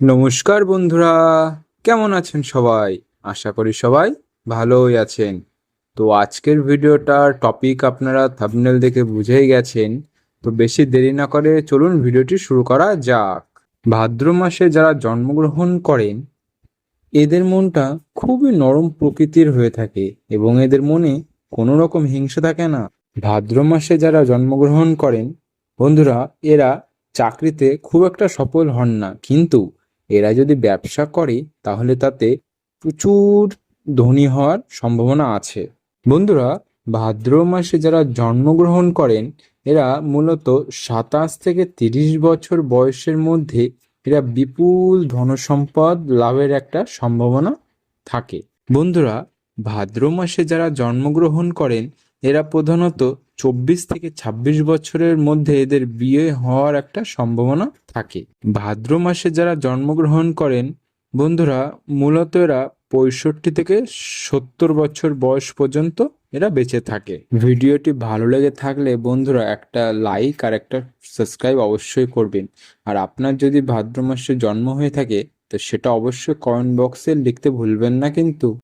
নমস্কার বন্ধুরা, কেমন আছেন সবাই? আশা করি সবাই ভালোই আছেন। তো আজকের ভিডিওটার টপিক আপনারা থাম্বনেল দেখে বুঝেই গেছেন। তো বেশি দেরি না করে চলুন ভিডিওটি শুরু করা যাক। ভাদ্র মাসে যারা জন্মগ্রহণ করেন, এদের মনটা খুবই নরম প্রকৃতির হয়ে থাকে এবং এদের মনে কোনো রকম হিংসা থাকে না। ভাদ্র মাসে যারা জন্মগ্রহণ করেন, বন্ধুরা, এরা চাকরিতে খুব একটা সফল হন না। কিন্তু এরা যদি ব্যবসা করে, তাহলে তাতে প্রচুর ধনী হওয়ার সম্ভাবনা আছে। বন্ধুরা, ভাদ্র মাসে যারা জন্মগ্রহণ করেন, এরা মূলত সাতাশ থেকে তিরিশ বছর বয়সের মধ্যে এরা বিপুল ধনসম্পদ লাভের একটা সম্ভাবনা থাকে। বন্ধুরা, ভাদ্র মাসে যারা জন্মগ্রহণ করেন এরা প্রধানত চব্বিশ থেকে ছাব্বিশ বছরের মধ্যে এদের বিয়ে হওয়ার একটা সম্ভাবনা থাকে। ভাদ্র মাসে যারা জন্মগ্রহণ করেন, বন্ধুরা, মূলত এরা পঁয়ষট্টি থেকে সত্তর বছর বয়স পর্যন্ত এরা বেঁচে থাকে। ভিডিওটি ভালো লেগে থাকলে, বন্ধুরা, একটা লাইক আর একটা সাবস্ক্রাইব অবশ্যই করবেন। আর আপনার যদি ভাদ্র মাসে জন্ম হয়ে থাকে, তো সেটা অবশ্যই কমেন্ট বক্সে লিখতে ভুলবেন না কিন্তু।